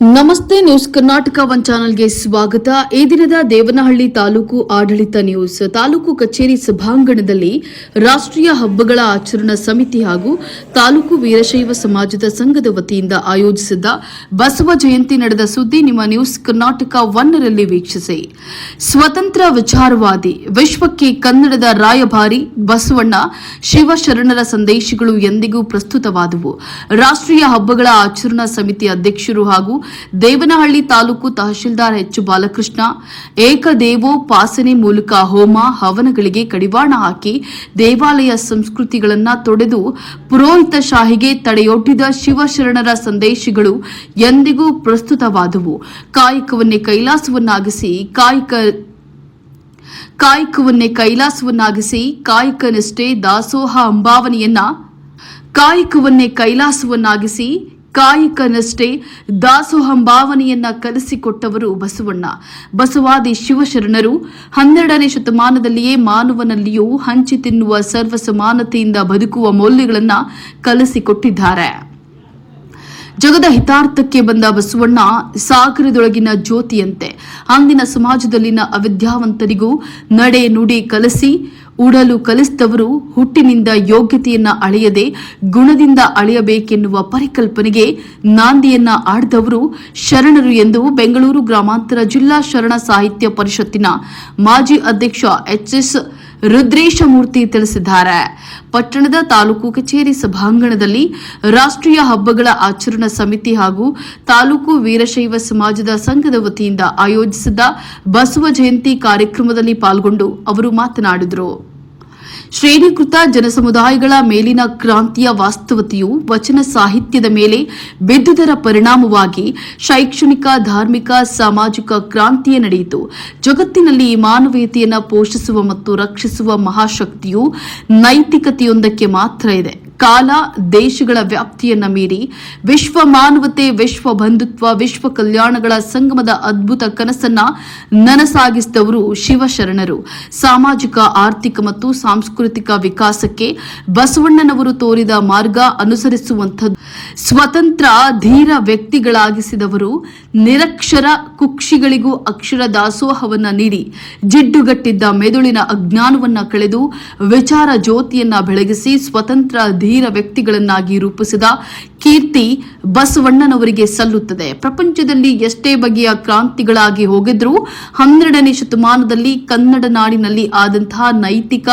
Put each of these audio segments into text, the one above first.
ನಮಸ್ತೆ news Karnataka one ಚಾನೆಲ್ಗೆ ಸ್ವಾಗತ. ಈ ದಿನದ ದೇವನಹಳ್ಳಿ ತಾಲೂಕು ಆಡಳಿತ ನ್ಯೂಸ್. ತಾಲೂಕು ಕಚೇರಿ ಸಭಾಂಗಣದಲ್ಲಿ ರಾಷ್ಟ್ರೀಯ ಹಬ್ಬಗಳ ಆಚರಣಾ ಸಮಿತಿ ಹಾಗೂ ತಾಲೂಕು ವೀರಶೈವ ಸಮಾಜದ ಸಂಘದ ವತಿಯಿಂದ ಆಯೋಜಿಸಿದ್ದ ಬಸವ ಜಯಂತಿ ನಡೆದ ಸುದ್ದಿ ನಿಮ್ಮ ನ್ಯೂಸ್ ಕರ್ನಾಟಕ ಒನ್ನರಲ್ಲಿ ವೀಕ್ಷಿಸಿ. ಸ್ವತಂತ್ರ ವಿಚಾರವಾದಿ, ವಿಶ್ವಕ್ಕೆ ಕನ್ನಡದ ರಾಯಭಾರಿ ಬಸವಣ್ಣ ಶಿವಶರಣರ ಸಂದೇಶಗಳು ಎಂದಿಗೂ ಪ್ರಸ್ತುತವಾದವು. ರಾಷ್ಟ್ರೀಯ ಹಬ್ಬಗಳ ಆಚರಣಾ ಸಮಿತಿ ಅಧ್ಯಕ್ಷರು ಹಾಗೂ ದೇವನಹಳ್ಳಿ ತಾಲೂಕು ತಹಶೀಲ್ದಾರ್ ಎಚ್ ಬಾಲಕೃಷ್ಣ ಏಕದೇವೋಪಾಸನೆ ಮೂಲಕ ಹೋಮ, ಹವನಗಳಿಗೆ ಕಡಿವಾಣ ಹಾಕಿ ದೇವಾಲಯ ಸಂಸ್ಕೃತಿಗಳನ್ನು ತೊಡೆದು ಪುರೋಹಿತ ಶಾಹಿಗೆ ತಡೆಯೊಡ್ಡಿದ ಶಿವಶರಣರ ಸಂದೇಶಗಳು ಎಂದಿಗೂ ಪ್ರಸ್ತುತವಾದವು. ಕಾಯಕವನ್ನೇ ಕೈಲಾಸವನ್ನಾಗಿಸಿ ಕಾಯಕ, ಕಾಯಕವನ್ನೇ ಕೈಲಾಸವನ್ನಾಗಿಸಿ ಕಾಯಕನಿಷ್ಠೆ ದಾಸೋಹ ಅಂಬಾವನೆಯನ್ನ, ಕಾಯಕವನ್ನೇ ಕೈಲಾಸವನ್ನಾಗಿಸಿ ಕಾಯಕನಷ್ಟೇ ದಾಸೋಹಂಭಾವನೆಯನ್ನ ಕಲಿಸಿಕೊಟ್ಟವರು ಬಸವಣ್ಣ. ಬಸವಾದಿ ಶಿವಶರಣರು ಹನ್ನೆರಡನೇ ಶತಮಾನದಲ್ಲಿಯೇ ಮಾನವನಲ್ಲಿಯೂ ಹಂಚಿ ತಿನ್ನುವ ಸರ್ವ ಸಮಾನತೆಯಿಂದ ಬದುಕುವ ಮೌಲ್ಯಗಳನ್ನ ಕಲಿಸಿಕೊಟ್ಟಿದ್ದಾರೆ. ಜಗದ ಹಿತಾರ್ಥಕ್ಕೆ ಬಂದ ಬಸವಣ್ಣ ಸಾಗರದೊಳಗಿನ ಜ್ಯೋತಿಯಂತೆ, ಅಂದಿನ ಸಮಾಜದಲ್ಲಿನ ಅವಿದ್ಯಾವಂತರಿಗೂ ನಡೆ ನುಡಿ ಕಲಿಸಿ ಉಡಲು ಕಲಿಸಿದವರು ಹುಟ್ಟಿನಿಂದ ಯೋಗ್ಯತೆಯನ್ನ ಅಳೆಯದೆ ಗುಣದಿಂದ ಅಳೆಯಬೇಕೆನ್ನುವ ಪರಿಕಲ್ಪನೆಗೆ ನಾಂದಿಯನ್ನ ಆಡಿದವರು ಶರಣರು ಎಂದು ಬೆಂಗಳೂರು ಗ್ರಾಮಾಂತರ ಜಿಲ್ಲಾ ಶರಣ ಸಾಹಿತ್ಯ ಪರಿಷತ್ತಿನ ಮಾಜಿ ಅಧ್ಯಕ್ಷ ಎಚ್ಎಸ್ ರುದ್ರೇಶಮೂರ್ತಿ ತಿಳಿಸಿದ್ದಾರೆ. ಪಟ್ಟಣದ ತಾಲೂಕು ಕಚೇರಿ ಸಭಾಂಗಣದಲ್ಲಿ ರಾಷ್ಟ್ರೀಯ ಹಬ್ಬಗಳ ಆಚರಣಾ ಸಮಿತಿ ಹಾಗೂ ತಾಲೂಕು ವೀರಶೈವ ಸಮಾಜದ ಸಂಘದ ವತಿಯಿಂದ ಆಯೋಜಿಸಿದ್ದ ಬಸವ ಜಯಂತಿ ಕಾರ್ಯಕ್ರಮದಲ್ಲಿ ಪಾಲ್ಗೊಂಡು ಅವರು ಮಾತನಾಡಿದರು. ಶ್ರೇಣೀಕೃತ ಜನಸಮುದಾಯಗಳ ಮೇಲಿನ ಕ್ರಾಂತಿಯ ವಾಸ್ತವತೆಯು ವಚನ ಸಾಹಿತ್ಯದ ಮೇಲೆ ಬಿದ್ದುದರ ಪರಿಣಾಮವಾಗಿ ಶೈಕ್ಷಣಿಕ, ಧಾರ್ಮಿಕ, ಸಾಮಾಜಿಕ ಕ್ರಾಂತಿಯೇ ನಡೆಯಿತು. ಜಗತ್ತಿನಲ್ಲಿ ಮಾನವೀಯತೆಯನ್ನು ಪೋಷಿಸುವ ಮತ್ತು ರಕ್ಷಿಸುವ ಮಹಾಶಕ್ತಿಯು ನೈತಿಕತೆಯೊಂದಕ್ಕೆ ಮಾತ್ರ ಇದೆ. ಕಾಲ ದೇಶಗಳ ವ್ಯಾಪ್ತಿಯನ್ನ ಮೀರಿ ವಿಶ್ವ ಮಾನವತೆ, ವಿಶ್ವ ಬಂಧುತ್ವ, ವಿಶ್ವ ಕಲ್ಯಾಣಗಳ ಸಂಗಮದ ಅದ್ಭುತ ಕನಸನ್ನ ನನಸಾಗಿಸಿದವರು ಶಿವಶರಣರು. ಸಾಮಾಜಿಕ, ಆರ್ಥಿಕ ಮತ್ತು ಸಾಂಸ್ಕೃತಿಕ ವಿಕಾಸಕ್ಕೆ ಬಸವಣ್ಣನವರು ತೋರಿದ ಮಾರ್ಗ ಅನುಸರಿಸುವಂಥದ್ದು. ಸ್ವತಂತ್ರ, ಧೀರ ವ್ಯಕ್ತಿಗಳಾಗಿಸಿದವರು ನಿರಕ್ಷರ ಕುಕ್ಷಿಗಳಿಗೂ ಅಕ್ಷರ ದಾಸೋಹವನ್ನ ನೀಡಿ ಜಿಡ್ಡುಗಟ್ಟಿದ್ದ ಮೆದುಳಿನ ಅಜ್ಞಾನವನ್ನ ಕಳೆದು ವಿಚಾರ ಜ್ಯೋತಿಯನ್ನ ಬೆಳಗಿಸಿ ಸ್ವತಂತ್ರ ಧೀರ ವ್ಯಕ್ತಿಗಳನ್ನಾಗಿ ರೂಪಿಸಿದ ಕೀರ್ತಿ ಬಸವಣ್ಣನವರಿಗೆ ಸಲ್ಲುತ್ತದೆ. ಪ್ರಪಂಚದಲ್ಲಿ ಎಷ್ಟೇ ಬಗೆಯ ಕ್ರಾಂತಿಗಳಾಗಿ ಹೋಗಿದ್ರೂ ಹನ್ನೆರಡನೇ ಶತಮಾನದಲ್ಲಿ ಕನ್ನಡ ನಾಡಿನಲ್ಲಿ ಆದಂತಹ ನೈತಿಕ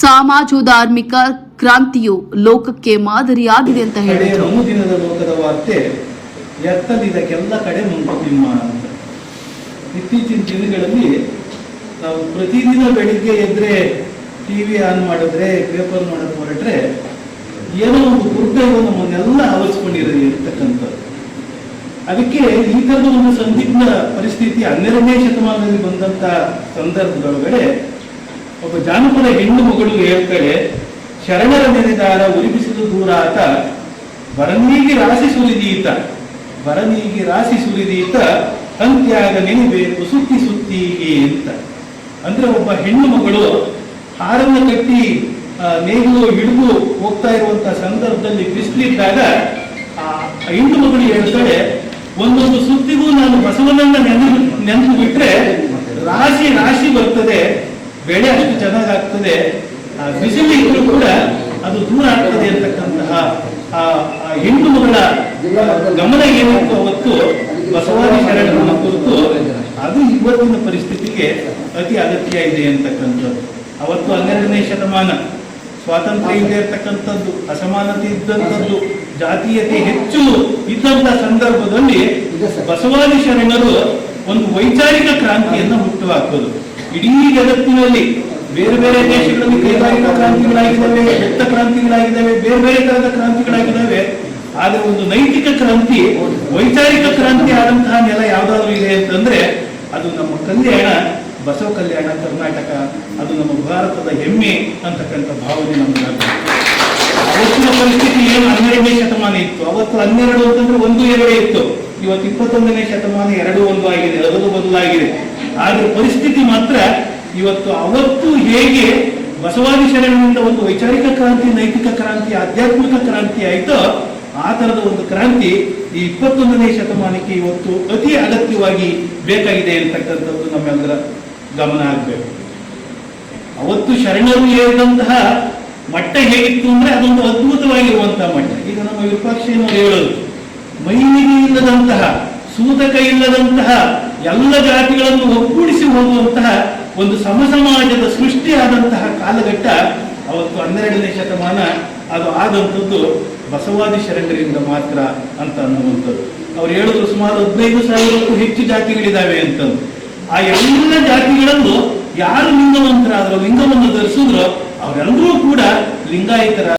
ಸಮಾಜೋಧಾರ್ಮಿಕ ಕ್ರಾಂತಿಯು ಲೋಕಕ್ಕೆ ಮಾದರಿಯಾಗಿದೆ ಅಂತ ಹೇಳಿದರು. ಎತ್ತಲಿದಕ್ಕೆಲ್ಲ ಕಡೆ ಮುಂಕುತಿಮ್ಮ ಅಂತ. ಇತ್ತೀಚಿನ ದಿನಗಳಲ್ಲಿ ನಾವು ಪ್ರತಿದಿನ ಬೆಳಿಗ್ಗೆ ಎದ್ರೆ ಟಿವಿ ಆನ್ ಮಾಡಿದ್ರೆ ಪೇಪರ್ ನೋಡಕ್ ಹೊರಟ್ರೆ ಏನೋ ಒಂದು ದುರ್ದೈವ ನಮ್ಮನ್ನೆಲ್ಲ ಆವರಿಸ್ಕೊಂಡಿರೋದು ಇರ್ತಕ್ಕಂಥದ್ದು ಅದಕ್ಕೆ ಈ ತರದ ಒಂದು ಸಂದಿಗ್ಧ ಪರಿಸ್ಥಿತಿ ಹನ್ನೆರಡನೇ ಶತಮಾನದಲ್ಲಿ ಬಂದಂತ ಸಂದರ್ಭದೊಳಗಡೆ ಒಬ್ಬ ಜಾನಪದ ಹೆಣ್ಣು ಮಗಳು ಹೇಳ್ತಾಳೆ ಶರಣರ ನೆನೆದಾರ ಉರಿಬಿಸಿದು ದೂರ ಆತ, ಬರನೀಗಿ ರಾಶಿ ಸುರಿದೀತ ಬರನೀಗಿ ರಾಶಿ ಸುರಿದೀತ ಅಂತ್ಯಾಗ ನೆನೆಬೇಕು ಸುತ್ತಿ ಸುತ್ತೀಗೆ ಅಂತ. ಅಂದ್ರೆ ಒಬ್ಬ ಹೆಣ್ಣು ಮಗಳು ಹಾರನ್ನು ಕಟ್ಟಿ ನೇಗಿಲು ಹಿಡಿದು ಹೋಗ್ತಾ ಇರುವಂತ ಸಂದರ್ಭದಲ್ಲಿ ಬಿಸಿಲಿದ್ದಾಗ ಆ ಹೆಣ್ಣು ಮಗಳು ಹೇಳ್ತಾಳೆ ಒಂದೊಂದು ಸುತ್ತಿಗೂ ನಾನು ಬಸವನನ್ನ ನೆನೆ ನೆನಪು ಬಿಟ್ರೆ ರಾಶಿ ರಾಶಿ ಬರ್ತದೆ, ಬೆಳೆ ಅಷ್ಟು ಚೆನ್ನಾಗಾಗ್ತದೆ, ಆ ಬಿಸಿಲು ಇದ್ರೂ ಕೂಡ ಅದು ದೂರ ಆಗ್ತದೆ ಅಂತಕ್ಕಂತಹ, ಆ ಹೆಣ್ಣು ಮಗಳ ಗಮನ ಏನಿತ್ತು ಅವತ್ತು, ಬಸವಾದಿ ಶರಣರನ್ನ ಕುರಿತು ಅದು ಇವತ್ತಿನ ಪರಿಸ್ಥಿತಿಗೆ ಅತಿ ಅಗತ್ಯ ಇದೆ ಅಂತಕ್ಕಂಥದ್ದು. ಅವತ್ತು ಹನ್ನೆರಡನೇ ಶತಮಾನ. ಸ್ವಾತಂತ್ರ್ಯ ಇಲ್ಲದೆ ಇರ್ತಕ್ಕಂಥದ್ದು ಅಸಮಾನತೆ ಇದ್ದಂಥದ್ದು ಜಾತೀಯತೆ ಹೆಚ್ಚು ಇದ್ದಂಥ ಸಂದರ್ಭದಲ್ಲಿ ಬಸವಾದಿ ಶರಣರು ಒಂದು ವೈಚಾರಿಕ ಕ್ರಾಂತಿಯನ್ನು ಹುಟ್ಟು ಹಾಕೋದು ಇಡೀ ಜಗತ್ತಿನಲ್ಲಿ ಬೇರೆ ಬೇರೆ ದೇಶಗಳಲ್ಲಿ ಕೈಗಾರಿಕಾ ಕ್ರಾಂತಿಗಳಾಗಿದ್ದಾವೆ ಹೆತ್ತ ಕ್ರಾಂತಿಗಳಾಗಿದ್ದಾವೆ ಬೇರೆ ಬೇರೆ ತರಹದ ಕ್ರಾಂತಿಗಳಾಗಿದ್ದಾವೆ ಆದರೆ ಒಂದು ನೈತಿಕ ಕ್ರಾಂತಿ ವೈಚಾರಿಕ ಕ್ರಾಂತಿ ಆದಂತಹ ನೆಲ ಯಾವ್ದಾದ್ರು ಇದೆ ಅಂತಂದ್ರೆ ಅದು ನಮ್ಮ ಕಲ್ಯಾಣ ಬಸವ ಕಲ್ಯಾಣ ಕರ್ನಾಟಕ, ಅದು ನಮ್ಮ ಭಾರತದ ಹೆಮ್ಮೆ ಅಂತಕ್ಕಂಥ ಭಾವನೆ ನಮಗಾಗುತ್ತೆ ಅವತ್ತಿನ ಪರಿಸ್ಥಿತಿ ಏನು? ಹನ್ನೆರಡನೇ ಶತಮಾನ ಇತ್ತು. ಅವತ್ತು ಹನ್ನೆರಡು ಅಂತಂದ್ರೆ ಒಂದು ಎರಡೇ ಇತ್ತು. ಇವತ್ತು ಇಪ್ಪತ್ತೊಂದನೇ ಶತಮಾನ ಎರಡು ಒಂದು ಆಗಿದೆ. ಅದು ಬದಲಾಗಿದೆ. ಆದ್ರೆ ಪರಿಸ್ಥಿತಿ ಮಾತ್ರ ಇವತ್ತು ಅವತ್ತು ಹೇಗೆ ಬಸವಾದಿ ಶರಣರಿಂದ ಒಂದು ವೈಚಾರಿಕ ಕ್ರಾಂತಿ, ನೈತಿಕ ಕ್ರಾಂತಿ, ಆಧ್ಯಾತ್ಮಿಕ ಕ್ರಾಂತಿ ಆಯ್ತೋ, ಆ ಥರದ ಒಂದು ಕ್ರಾಂತಿ ಈ ಇಪ್ಪತ್ತೊಂದನೇ ಶತಮಾನಕ್ಕೆ ಇವತ್ತು ಅತಿ ಅಗತ್ಯವಾಗಿ ಬೇಕಾಗಿದೆ ಅಂತಕ್ಕಂಥದ್ದು ನಮ್ಮೆಲ್ಲರ ಗಮನ ಆಗಬೇಕು ಅವತ್ತು ಶರಣರು ಹೇಳಿದಂತಹ ಮಟ್ಟ ಹೇಗಿತ್ತು ಅಂದ್ರೆ ಅದೊಂದು ಅದ್ಭುತವಾಗಿರುವಂತಹ ಮಟ್ಟ. ಈಗ ನಮ್ಮ ವಿಪಕ್ಷನವರು ಹೇಳೋದು? ಮೈಲಿಗೆ ಇಲ್ಲದಂತಹ, ಸೂತಕ ಇಲ್ಲದಂತಹ, ಎಲ್ಲ ಜಾತಿಗಳನ್ನು ಒಗ್ಗೂಡಿಸಿ ಹೋಗುವಂತಹ ಒಂದು ಸಮಸಮಾಜದ ಸೃಷ್ಟಿಯಾದಂತಹ ಕಾಲಘಟ್ಟ ಅವತ್ತು ಹನ್ನೆರಡನೇ ಶತಮಾನ ಅದು ಆದಂಥದ್ದು ಬಸವಾದಿ ಶರಣರಿಂದ ಮಾತ್ರ ಅಂತ ಅನ್ನುವಂಥದ್ದು. ಅವ್ರು ಹೇಳಿದ್ರು ಸುಮಾರು ಹದಿನೈದು ಸಾವಿರಕ್ಕೂ ಹೆಚ್ಚು ಜಾತಿಗಳಿದ್ದಾವೆ ಅಂತಂದು. ಆ ಎಲ್ಲ ಜಾತಿಗಳಲ್ಲೂ ಯಾರು ಲಿಂಗವಂತರಾದ್ರೂ ಲಿಂಗವನ್ನು ಧರಿಸಿದ್ರು ಅವರೆಲ್ಲರೂ ಕೂಡ ಲಿಂಗಾಯತರ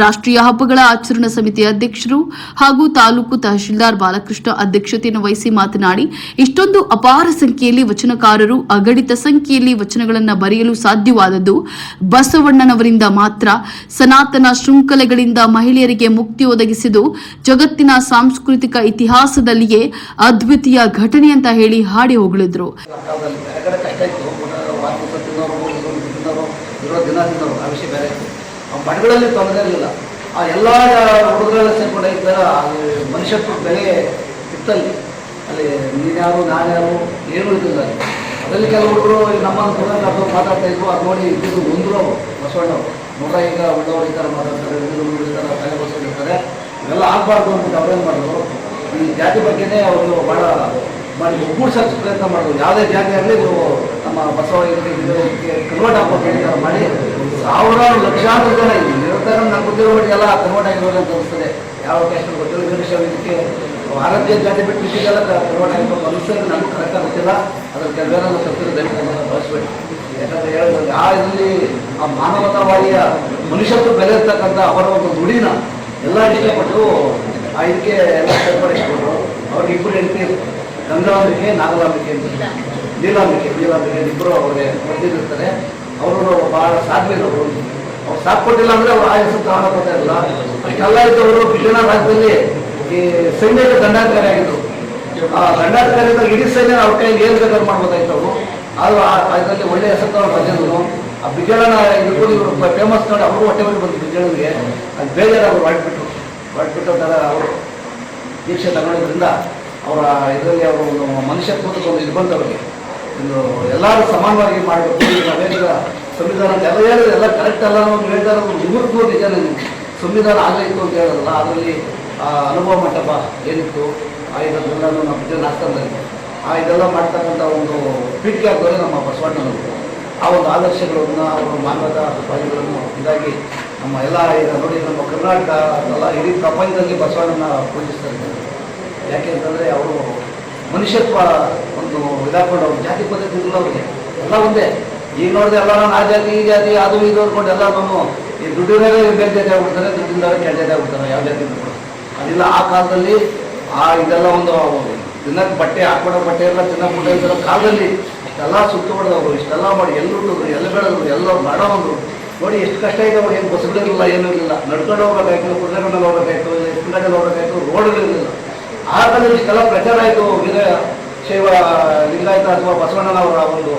ರಾಷ್ಟ್ರೀಯ ಹಬ್ಬಗಳ ಆಚರಣಾ ಸಮಿತಿ ಅಧ್ಯಕ್ಷರು ಹಾಗೂ ತಾಲೂಕು ತಹಶೀಲ್ದಾರ್ ಬಾಲಕೃಷ್ಣ ಅಧ್ಯಕ್ಷತೆಯನ್ನು ವಹಿಸಿ ಮಾತನಾಡಿ ಇಷ್ಟೊಂದು ಅಪಾರ ಸಂಖ್ಯೆಯಲ್ಲಿ ವಚನಕಾರರು ಅಗಣಿತ ಸಂಖ್ಯೆಯಲ್ಲಿ ವಚನಗಳನ್ನು ಬರೆಯಲು ಸಾಧ್ಯವಾದದ್ದು ಬಸವಣ್ಣನವರಿಂದ ಮಾತ್ರ. ಸನಾತನ ಶೃಂಖಲೆಗಳಿಂದ ಮಹಿಳೆಯರಿಗೆ ಮುಕ್ತಿ ಒದಗಿಸಿದ್ದು ಜಗತ್ತಿನ ಸಾಂಸ್ಕೃತಿಕ ಇತಿಹಾಸದಲ್ಲಿಯೇ ಅದ್ವಿತೀಯ ಘಟನೆ ಅಂತ ಹೇಳಿ ಹಾಡಿ ಹೊಗಳಿದ್ರು. ಮಠಗಳಲ್ಲಿ ತೊಂದರೆ ಇರಲಿಲ್ಲ ಆ ಎಲ್ಲ ಹುಡುಗರೆಲ್ಲ ಸೇರ್ಕೊಂಡು ಇದ್ದಾಗ ಅಲ್ಲಿ ಮನುಷ್ಯತ್ವ ಬೆಲೆ ಇತ್ತಲ್ಲಿ. ಅಲ್ಲಿ ನೀನ್ಯಾರು, ನಾನ್ಯಾರು ಏನೂ ಇದ್ದಿಲ್ಲ ಅದರಲ್ಲಿ ಕೆಲವು ಹುಡುಗರು ನಮ್ಮನ್ನು ಕೂಡ ಅದು ಮಾತಾಡ್ತಾ ಇದ್ರು, ಅದು ನೋಡಿ ಇದ್ದು ಒಂದ್ರು ಬಸವಣ್ಣವ್ರು. ನೋಡ ಈಗ ಒಳ್ಳೆಯವರು ಇದ್ದಾರೆ ಮಾತಾಡ್ತಾರೆ ಇರ್ತಾರೆ ತಲೆ ಬಸವಣ್ಣ ಇವೆಲ್ಲ ಆಗಬಾರ್ದು ಅಂತ ಅವ್ರೇನು ಮಾಡಿದ್ರು. ಈ ಜಾತಿ ಬಗ್ಗೆನೇ ಅವರು ಭಾಳ ಮಾಡಿ ಒಗ್ಗೂಡ್ಸೋಕೆ ಪ್ರಯತ್ನ ಮಾಡಿದ್ರು. ಯಾವುದೇ ಜಾತಿ ಆಗಲಿ ಇವರು ನಮ್ಮ ಬಸವ ಕನ್ವರ್ಟ್ ಅಂತ ಮಾಡಿ ಸಾವಿರಾರು ಲಕ್ಷಾಂತರ ಜನ ಇಲ್ಲಿ ನಿರಂತರ ನಮ್ಮ ಎಲ್ಲ ಕನ್ವರ್ಟ್ ಆಗಿರೋದು ಅಂತ ಅನಿಸ್ತದೆ. ಯಾವ ಕ್ಯಾಸ್ಟ್ ಗೊತ್ತಿರೋ ಇದಕ್ಕೆ ಭಾರತೀಯ ಜಾತಿ ಬಿಟ್ಟು ಬಿಟ್ಟಿದ್ದೆಲ್ಲ ಕನ್ವರ್ಟ್ ಆಗಿರ್ಬೇಕು ಅನಿಸ್ತದೆ ನಮ್ಗೆ ಕರೆಕ್ಟ್ ಗೊತ್ತಿಲ್ಲ. ಅದ್ರ ಕೆಲವೇನ ತಪ್ಪಿರೋ ದಯವಿಟ್ಟು ಬಳಸ್ಬೇಕು ಯಾಕಂದ್ರೆ ಹೇಳಿದ್ರೆ ಆ ಇದರಲ್ಲಿ ಆ ಮಾನವತಾವಾದಿಯ ಮನುಷ್ಯತ್ವ ಬೆಲೆ ಇರ್ತಕ್ಕಂಥ ಅವರ ಒಂದು ನುಡಿನ ಎಲ್ಲ ಇಷ್ಟಪಟ್ಟು ಆ ಇದಕ್ಕೆ ಎಲ್ಲ ಇಟ್ಕೊಂಡ್ರು ಅವ್ರಿಗೆ ಇಬ್ಬರು ಹೆಂಡತಿ ಗಂಗಾಂಬಿಕೆ, ನಾಗಲಾಂಬಿಕೆ, ನೀಲಾಂಬಿಕೆ ನೀಲಾಂಬಿಕೆ, ಇಬ್ಬರು ಅವ್ರಿಗೆ ಬರ್ದಿರ್ತಾರೆ ಅವರು ಬಹಳ ಸಾಧ್ವಿರೋರು ಅವ್ರು. ಸಾಥ್ ಕೊಟ್ಟಿಲ್ಲ ಅಂದ್ರೆ ಅವ್ರು ಆ ಹೆಸರು ಇಲ್ಲ ಅಷ್ಟೆಲ್ಲ ಇದ್ದವರು ವಿಜಯನಗರ ರಾಜ್ಯದಲ್ಲಿ ಈ ಸೈನ್ಯದ ದಂಡಾಧಿಕಾರಿ ಆಗಿದ್ರು. ಆ ದಂಡಾಧಿಕಾರಿ ಇದ್ದಾಗ ಇಡೀ ಸೈನ್ಯ ಅವ್ರ ಕೈಗೆ ಏನು ಬೇಕಾದ್ರು ಮಾಡ್ಬೋದಾಯ್ತು ಅವರು. ಆದ್ರೂ ಆ ಇದರಲ್ಲಿ ಒಳ್ಳೆ ಹೆಸರು ತಗೊಂಡು ಬಂದಿದ್ರು ಆ ಬಿಜಳನ ಇರ್ಬೋದು ಇವರು ಫೇಮಸ್ ನೋಡಿ ಅವರು ಹೊಟ್ಟೆ ಮೇಲೆ ಬಂದು ಬಿಜಳನಿಗೆ. ಅದು ಬೇಜಾರು ಅವ್ರು ಹೊರಟ್ಬಿಟ್ರು. ಹೊರಟ್ಬಿಟ್ಟು ಥರ ಅವರು ದೀಕ್ಷೆ ತಗೊಂಡಿದ್ರಿಂದ ಅವರ ಇದರಲ್ಲಿ ಅವರು ಒಂದು ಮನುಷ್ಯತ್ವದ ಒಂದು ಇದು ಬಂತು ಒಂದು ಎಲ್ಲರೂ ಸಮಾನವಾಗಿ ಮಾಡಬೇಕು. ಸಂವಿಧಾನ ಎಲ್ಲ ಹೇಳಿದ್ರೆ. ಎಲ್ಲ ಕರೆಕ್ಟ್ ಅಲ್ಲ ಅನ್ನೋದು ಹೇಳ್ತಾ ನಿವೃತ್ತಿ ನಿಜ ನನಗೆ ಸಂವಿಧಾನ ಆಗಲಿತ್ತು ಅಂತ ಹೇಳೋದಲ್ಲ ಅದರಲ್ಲಿ, ಆ, ಅನುಭವ ಮಂಟಪ ಏನಿತ್ತು? ಆ ಇದನ್ನೆಲ್ಲನೂ ನಮ್ಮ ವಿದ್ಯುತ್ ಆಸ್ಥಾನದಲ್ಲಿ ಆ, ಇದೆಲ್ಲ ಮಾಡ್ತಕ್ಕಂಥ ಒಂದು ಪೀಠಿಕೆ ಆಗ್ತದೆ ನಮ್ಮ ಬಸವಣ್ಣನವರು. ಆ ಒಂದು ಆದರ್ಶಗಳನ್ನ ಅವರ ಮಾನವದ ಪರಿಗಳನ್ನು ಇದಾಗಿ ನಮ್ಮ ಎಲ್ಲ, ಈಗ ನೋಡಿ, ನಮ್ಮ ಕರ್ನಾಟಕ ಎಲ್ಲ ಇಡೀ ಪ್ರಪಂಚದಲ್ಲಿ ಬಸವಣ್ಣನ ಪೂಜಿಸ್ತಾ ಇದ್ದಾರೆ ಯಾಕೆ ಅಂತಂದರೆ, ಅವರು ಮನುಷ್ಯತ್ವ ಒಂದು ಇದಾಕೊಂಡು ಅವ್ರು ಜಾತಿ ಪದ್ಧತಿ ಇಲ್ಲ ಅವ್ರಿಗೆ ಎಲ್ಲ ಒಂದೇ. ಈಗ ನೋಡಿದ್ರೆ ಎಲ್ಲ ನಾನು ಆ ಜಾತಿ, ಈ ಜಾತಿ, ಅದು ಇದು ಅಂದ್ಕೊಂಡು ಎಲ್ಲ ನಾನು ಈ ದುಡ್ಡಿನಾಗೆ ಬೇರೆ ಜಾತಿ ಆಗ್ಬಿಡ್ತಾರೆ ದುಡ್ಡಿಂದಾಗ ಕೆಳ ಜಾತಿ ಆಗ್ಬಿಡ್ತಾರೆ, ಯಾವ ಜಾತಿ ಅದಿಲ್ಲ, ಆ ಕಾಲದಲ್ಲಿ ಆ ಇದೆಲ್ಲ ಒಂದು ದಿನಕ್ಕೆ ಬಟ್ಟೆ ಹಾಕೊಡೋ ಬಟ್ಟೆ ಎಲ್ಲ ತಿನ್ನಕ್ಕೆ ಇರೋ ಕಾಲದಲ್ಲಿ ಇಷ್ಟೆಲ್ಲ ಹೊಡೆದವರು, ಇಷ್ಟೆಲ್ಲ ಮಾಡಿ ಎಲ್ಲಿ ಹುಟ್ಟಿದ್ರು ಎಲ್ಲ ಬೆಳೆದ್ರು, ಎಲ್ಲ ಮಾಡೋವಂದ್ರು ನೋಡಿ ಎಷ್ಟು ಕಷ್ಟ ಇದೆ ಅವ್ರು ಏನು ಬಸ್ಗಳಿರಲಿಲ್ಲ, ಏನೂ ಇರಲಿಲ್ಲ. ನಡ್ಕೊಂಡು ಹೋಗ್ಬೇಕಾಯ್ತು ಕುದುರೆಗಳಲ್ಲಿ ನೋಡಬೇಕು ಎತ್ತಿಗಟ್ಟಲೆ ನೋಡಬೇಕು ರೋಡ್ ರೋಡ್ಗಳಿರಲಿಲ್ಲ ಆ ಕಾಲದಲ್ಲಿ ಇಷ್ಟೆಲ್ಲ ಪ್ರಚಾರ ಆಯಿತು. ಶೈವ, ಲಿಂಗಾಯತ ಅಥವಾ ಬಸವಣ್ಣನವರ ಒಂದು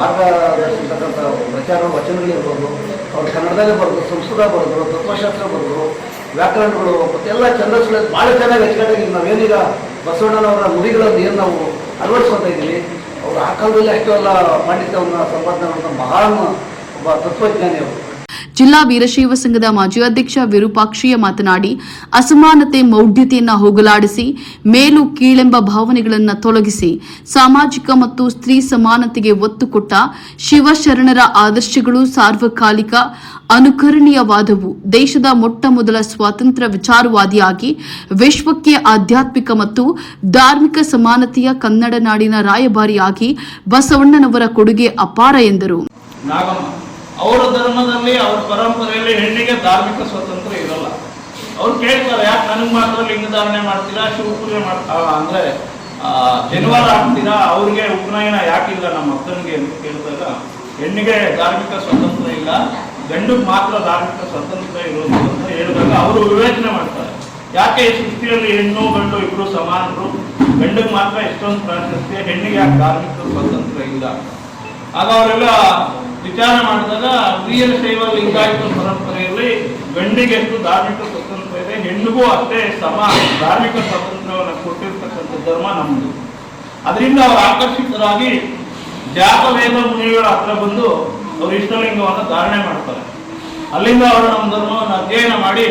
ಮಾರ್ಗದರ್ಶಿರ್ತಕ್ಕಂಥ ಪ್ರಚಾರ ವಚನಗಳಿರ್ಬೋದು ಅವ್ರು ಕನ್ನಡದಲ್ಲೇ ಬರೆದ್ರು, ಸಂಸ್ಕೃತ ಬರೆದ್ರು, ತತ್ವಶಾಸ್ತ್ರ ಬರೆದ್ರು, ವ್ಯಾಕರಣಗಳು ಮತ್ತೆಲ್ಲ ಛಂದಸ್ಗಳು ಭಾಳ ಚೆನ್ನಾಗಿ ಅಚ್ಚುಕಟ್ಟಾಗಿ ನಾವೇನೀಗ ಬಸವಣ್ಣನವರ ನುಡಿಗಳನ್ನು ಏನು ನಾವು ಅಳವಡಿಸ್ಕೊತಾ ಇದ್ದೀವಿ, ಅವರು ಆ ಕಾಲದಲ್ಲಿ ಅಷ್ಟೆಲ್ಲ ಪಾಂಡಿತ್ಯವನ್ನು ಸಂಪಾದನೆ ಮಾಡಿದ ಮಹಾನ್ ಒಬ್ಬ ತತ್ವಜ್ಞಾನಿ ಅವರು. ಜಿಲ್ಲಾ ವೀರಶೈವ ಸಂಘದ ಮಾಜಿ ಅಧ್ಯಕ್ಷ ವಿರೂಪಾಕ್ಷಿಯ ಮಾತನಾಡಿ, ಅಸಮಾನತೆ ಮೌಢ್ಯತೆಯನ್ನು ಹೋಗಲಾಡಿಸಿ, ಮೇಲು ಕೀಳೆಂಬ ಭಾವನೆಗಳನ್ನು ತೊಲಗಿಸಿ, ಸಾಮಾಜಿಕ ಮತ್ತು ಸ್ತ್ರೀ ಸಮಾನತೆಗೆ ಒತ್ತು ಕೊಟ್ಟ ಶಿವಶರಣರ ಆದರ್ಶಗಳು ಸಾರ್ವಕಾಲಿಕ ಅನುಕರಣೀಯವಾದವು. ದೇಶದ ಮೊಟ್ಟ ಮೊದಲ ಸ್ವಾತಂತ್ರ್ಯ ವಿಚಾರವಾದಿಯಾಗಿ, ವಿಶ್ವಕ್ಕೆ ಆಧ್ಯಾತ್ಮಿಕ ಮತ್ತು ಧಾರ್ಮಿಕ ಸಮಾನತೆಯ ಕನ್ನಡ ನಾಡಿನ ರಾಯಭಾರಿಯಾಗಿ ಬಸವಣ್ಣನವರ ಕೊಡುಗೆ ಅಪಾರ ಎಂದರು. ಅವರ ಧರ್ಮದಲ್ಲಿ ಅವ್ರ ಪರಂಪರೆಯಲ್ಲಿ ಹೆಣ್ಣಿಗೆ ಧಾರ್ಮಿಕ ಸ್ವಾತಂತ್ರ್ಯ ಇರಲ್ಲ. ಅವ್ರು ಕೇಳ್ತಾರೆ ಯಾಕೆ ನನಗೆ ಮಾತ್ರ ಲಿಂಗಧಾರಣೆ ಮಾಡ್ತೀರಾ ಶಿವಪೂಜೆ ಮಾಡ್ತಾ ಅಂದ್ರೆ ಆ, ಜನಿವಾರ ಹಾಕ್ತೀರಾ ಅವ್ರಿಗೆ ಉಪನಯನ ಯಾಕಿಲ್ಲ ನಮ್ಮ ಅಕ್ಕನಿಗೆ ಅಂತ ಕೇಳಿದಾಗ ಹೆಣ್ಣಿಗೆ ಧಾರ್ಮಿಕ ಸ್ವಾತಂತ್ರ್ಯ ಇಲ್ಲ ಗಂಡಿಗೆ ಮಾತ್ರ ಧಾರ್ಮಿಕ ಸ್ವಾತಂತ್ರ್ಯ ಇರೋದು ಅಂತ ಹೇಳಿದಾಗ ಅವರು ವಿವೇಚನೆ ಮಾಡ್ತಾರೆ. ಯಾಕೆ ಈ ಸೃಷ್ಟಿಯಲ್ಲಿ ಹೆಣ್ಣು ಗಂಡು ಇಬ್ರು ಸಮಾನರು? ಗಂಡಿಗೆ ಮಾತ್ರ ಎಷ್ಟೊಂದು ಪ್ರಾಶಸ್ತ್ಯ ಹೆಣ್ಣಿಗೆ ಯಾಕೆ ಧಾರ್ಮಿಕ ಸ್ವಾತಂತ್ರ್ಯ ಇಲ್ಲ? ಆಗ ಅವರೆಲ್ಲ ವಿಚಾರ ಮಾಡಿದಾಗ ವೀರ ಶೈವ ಲಿಂಗಾಯತ ಪರಂಪರೆಯಲ್ಲಿ ಗಂಡಿಗೆಷ್ಟು ಧಾರ್ಮಿಕ ಸ್ವತಂತ್ರ ಇದೆ, ಹೆಣ್ಣಿಗೂ ಅಷ್ಟೇ ಸಮ ಧಾರ್ಮಿಕ ಸ್ವಾತಂತ್ರ್ಯವನ್ನು ಕೊಟ್ಟಿರ್ತಕ್ಕಂಥ ಧರ್ಮ ನಮ್ಮದು ಅದರಿಂದ ಅವರು ಆಕರ್ಷಿತರಾಗಿ ಜಾತವೇದ ಮುನಿಗಳ ಹತ್ರ ಬಂದು ಅವರು ಇಷ್ಟಲಿಂಗವನ್ನು ಧಾರಣೆ ಮಾಡ್ತಾರೆ. ಅಲ್ಲಿಂದ ಅವರು ನಮ್ಮ ಧರ್ಮವನ್ನು ಅಧ್ಯಯನ ಮಾಡಿ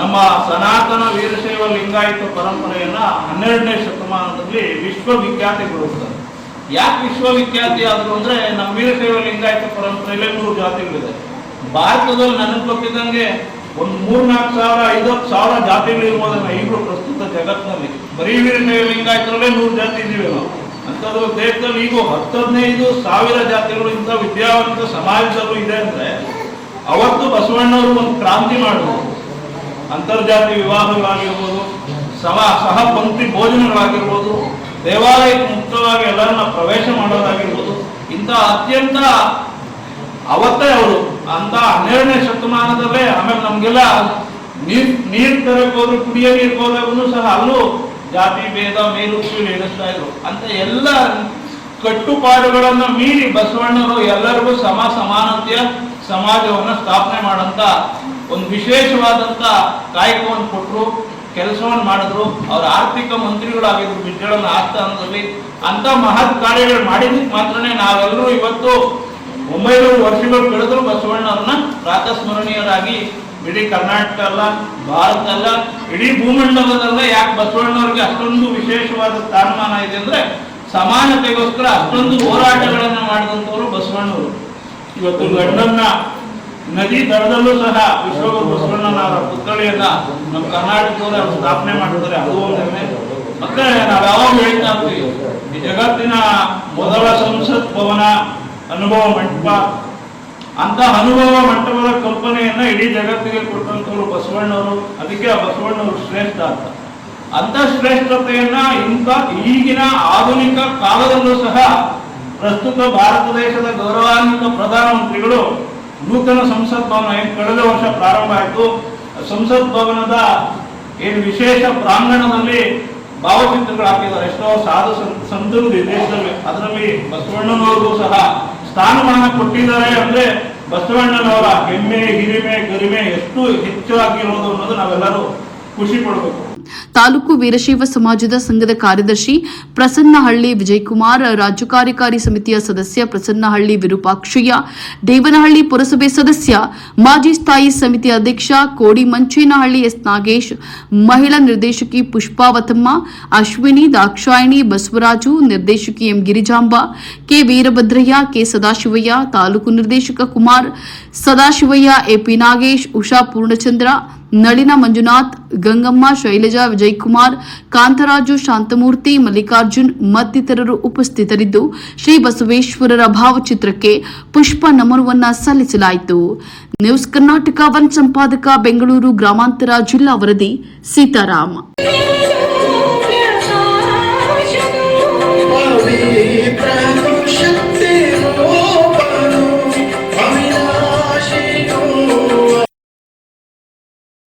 ನಮ್ಮ ಸನಾತನ ವೀರಶೈವ ಲಿಂಗಾಯತ ಪರಂಪರೆಯನ್ನ ಹನ್ನೆರಡನೇ ಶತಮಾನದಲ್ಲಿ ವಿಶ್ವವಿಖ್ಯಾತಿಗೊಳಿಸ್ತಾರೆ. ಯಾಕೆ ವಿಶ್ವವಿಖ್ಯಾತಿ ಆದ್ರು ಅಂದ್ರೆ ನಮ್ಮ ವೀರಶೈವ ಲಿಂಗಾಯತ ಪರಂಪರೆಯಲ್ಲೇ ನೂರು ಜಾತಿಗಳಿದೆ. ಭಾರತದಲ್ಲಿ ನನಗೆ ಗೊತ್ತಿದ್ದಂಗೆ ಒಂದು ಮೂರ್ನಾಲ್ಕು ಸಾವಿರ ಐದತ್ತು ಸಾವಿರ ಜಾತಿಗಳು ಇರ್ಬೋದನ್ನ ಈಗಲೂ ಪ್ರಸ್ತುತ ಜಗತ್ತಿನಲ್ಲಿ. ಬರೀ ವೀರಶೈವ ಲಿಂಗಾಯತರಲ್ಲೇ ನೂರು ಜಾತಿ ಇದ್ದೀವಿ ನಾವು. ಅಂಥದ್ದು ದೇಶದಲ್ಲಿ ಈಗ ಹತ್ತು ಸಾವಿರ ಜಾತಿಗಳು ಇಂಥ ವಿದ್ಯಾವಂತ ಸಮಾಜದಲ್ಲೂ ಇದೆ ಅಂದ್ರೆ ಅವತ್ತು ಬಸವಣ್ಣವರು ಒಂದು ಕ್ರಾಂತಿ ಮಾಡಿದ್ರು. ಅಂತರ್ಜಾತಿ ವಿವಾಹಗಳಾಗಿರ್ಬೋದು, ಸಮ, ಸಹ, ಪಂಕ್ತಿ ಭೋಜನಗಳಾಗಿರ್ಬೋದು ದೇವಾಲಯಕ್ಕೆ ಮುಕ್ತವಾಗಿ ಎಲ್ಲರನ್ನ ಪ್ರವೇಶ ಮಾಡೋದಾಗಿರ್ಬೋದು, ಇಂಥ ಅತ್ಯಂತ ಅವತ್ತೇ ಅವರು ಅಂತ ಹನ್ನೆರಡನೇ ಶತಮಾನದಲ್ಲೇ, ಆಮೇಲೆ ನಮ್ಗೆಲ್ಲ ನೀರ್ ನೀರ್ ತರಕ್ ಹೋದ್ರು, ಕುಡಿಯೋ ನೀರ್ ಹೋದಾಗೂ ಸಹ ಅಲ್ಲೂ ಜಾತಿ, ಭೇದ, ಮೇಲು, ಕೀಳು ಎಣಿಸ್ತಾ ಇದ್ರು. ಅಂತ ಎಲ್ಲ ಕಟ್ಟುಪಾಡುಗಳನ್ನು ಮೀರಿ ಬಸವಣ್ಣರು ಎಲ್ಲರಿಗೂ ಸಮ ಸಮಾನತೆಯ ಸಮಾಜವನ್ನ ಸ್ಥಾಪನೆ ಮಾಡಂತ ಒಂದು ವಿಶೇಷವಾದಂತ ಕಾಯಕವನ್ನು ಕೊಟ್ಟರು ಕೆಲಸವನ್ನು ಮಾಡಿದ್ರು, ಅವ್ರ ಆರ್ಥಿಕ ಮಂತ್ರಿಗಳಾಗಿದ್ರು ಬಿಜ್ಜಳನ ಆಸ್ಥಾನದಲ್ಲಿ ಅಂತ ಮಹತ್ ಕಾರ್ಯಗಳು ಮಾಡಿದ್ದಕ್ಕೆ ಮಾತ್ರನೇ ನಾವೆಲ್ಲರೂ ಇವತ್ತು ಒಂಬೈನೂರು ವರ್ಷಗಳು ಕಳೆದ್ರು ಬಸವಣ್ಣವ್ರನ್ನ ಪ್ರಾತಸ್ಮರಣೀಯರಾಗಿ ಇಡೀ ಕರ್ನಾಟಕ ಅಲ್ಲ, ಭಾರತ ಅಲ್ಲ, ಇಡೀ ಭೂಮಂಡಲದಲ್ಲ ಯಾಕೆ ಬಸವಣ್ಣವ್ರಿಗೆ ಅಷ್ಟೊಂದು ವಿಶೇಷವಾದ ಸ್ಥಾನಮಾನ ಇದೆ ಅಂದ್ರೆ ಸಮಾನತೆಗೋಸ್ಕರ ಅಷ್ಟೊಂದು ಹೋರಾಟಗಳನ್ನ ಮಾಡಿದಂಥವ್ರು ಬಸವಣ್ಣವರು. ಇವತ್ತು ಲಂಡನ್ನ ನದಿ ದಡದಲ್ಲೂ ಸಹ ವಿಶ್ವಗುರು ಬಸವಣ್ಣನವರ ಪುತ್ಥಳಿಯನ್ನ ನಮ್ಮ ಕರ್ನಾಟಕದವರು ಅವರು ಸ್ಥಾಪನೆ ಮಾಡಿದ್ದಾರೆ. ಅದು ಒಂದು ಮತ್ತೆ ನಾವು ಯಾವಾಗ ಹೇಳ್ತಾ ಈ ಜಗತ್ತಿನ ಮೊದಲ ಸಂಸತ್ ಭವನ ಅನುಭವ ಮಂಟಪ. ಅಂತ ಅನುಭವ ಮಂಟಪದ ಕಲ್ಪನೆಯನ್ನ ಇಡೀ ಜಗತ್ತಿಗೆ ಕೊಟ್ಟಂತವ್ರು ಬಸವಣ್ಣವರು. ಅದಕ್ಕೆ ಆ ಬಸವಣ್ಣವರು ಶ್ರೇಷ್ಠ ಅಂತ. ಅಂತ ಶ್ರೇಷ್ಠತೆಯನ್ನ ಇಂಥ ಈಗಿನ ಆಧುನಿಕ ಕಾಲದಲ್ಲೂ ಸಹ ಪ್ರಸ್ತುತ ಭಾರತ ದೇಶದ ಗೌರವಾನ್ವಿತ ಪ್ರಧಾನಮಂತ್ರಿಗಳು ನೂತನ ಸಂಸತ್ ಭವನ ಏನು ಕಳೆದ ವರ್ಷ ಪ್ರಾರಂಭ ಆಯಿತು. ಸಂಸತ್ ಭವನದ ಏನು ವಿಶೇಷ ಪ್ರಾಂಗಣದಲ್ಲಿ ಭಾವಚಿತ್ರಗಳು ಹಾಕಿದ್ದಾರೆ. ಎಷ್ಟೋ ಸಾಧು ಸಂತರು ದೇಶದಲ್ಲಿ ಅದರಲ್ಲಿ ಬಸವಣ್ಣನವರಿಗೂ ಸಹ ಸ್ಥಾನಮಾನ ಕೊಟ್ಟಿದ್ದಾರೆ ಅಂದ್ರೆ ಬಸವಣ್ಣನವರ ಹೆಮ್ಮೆ, ಹಿರಿಮೆ ಗರಿಮೆ ಎಷ್ಟು ಹೆಚ್ಚಾಗಿರೋದು ಅನ್ನೋದು ನಾವೆಲ್ಲರೂ ಖುಷಿ ಪಡಬೇಕು. ತಾಲೂಕು ವೀರಶೈವ ಸಮಾಜದ ಸಂಘದ ಕಾರ್ಯದರ್ಶಿ ಪ್ರಸನ್ನಹಳ್ಳಿ ವಿಜಯಕುಮಾರ್, ರಾಜ್ಯ ಕಾರ್ಯಕಾರಿ ಸಮಿತಿಯ ಸದಸ್ಯ ಪ್ರಸನ್ನಹಳ್ಳಿ ವಿರೂಪಾಕ್ಷಯ್ಯ, ದೇವನಹಳ್ಳಿ ಪುರಸಭೆ ಸದಸ್ಯ, ಮಾಜಿ ಸ್ಥಾಯಿ ಸಮಿತಿ ಅಧ್ಯಕ್ಷ ಕೋಡಿ ಮಂಚೇನಹಳ್ಳಿ ಎಸ್ ನಾಗೇಶ್, ಮಹಿಳಾ ನಿರ್ದೇಶಕಿ ಪುಷ್ಪಾವತಮ್ಮ ಅಶ್ವಿನಿ ದಾಕ್ಷಾಯಿಣಿ ಬಸವರಾಜು, ನಿರ್ದೇಶಕಿ M Girijamba, K Veerabhadraiah, K Sadashivaiah, taluk ನಿರ್ದೇಶಕ ಕುಮಾರ್, ಸದಾಶಿವಯ್ಯ ಎಪಿ ನಾಗೇಶ್, ಉಷಾ ಪೂರ್ಣಚಂದ್ರ ನಳಿನ ಮಂಜುನಾಥ್, ಗಂಗಮ್ಮ, ಶೈಲಜಾ, ವಿಜಯಕುಮಾರ್, ಕಾಂತರಾಜು, ಶಾಂತಮೂರ್ತಿ, ಮಲ್ಲಿಕಾರ್ಜುನ್ ಮತ್ತಿತರರು ಉಪಸ್ಥಿತರಿದ್ದು, ಶ್ರೀ ಬಸವೇಶ್ವರರ ಭಾವಚಿತ್ರಕ್ಕೆ ಪುಷ್ಪ ನಮನವನ್ನ ಸಲ್ಲಿಸಲಾಯಿತು. ನ್ಯೂಸ್ ಕರ್ನಾಟಕ ಒನ್ ಸಂಪಾದಕ, ಬೆಂಗಳೂರು ಗ್ರಾಮಾಂತರ ಜಿಲ್ಲಾ ವರದಿ, ಸೀತಾರಾಮ್.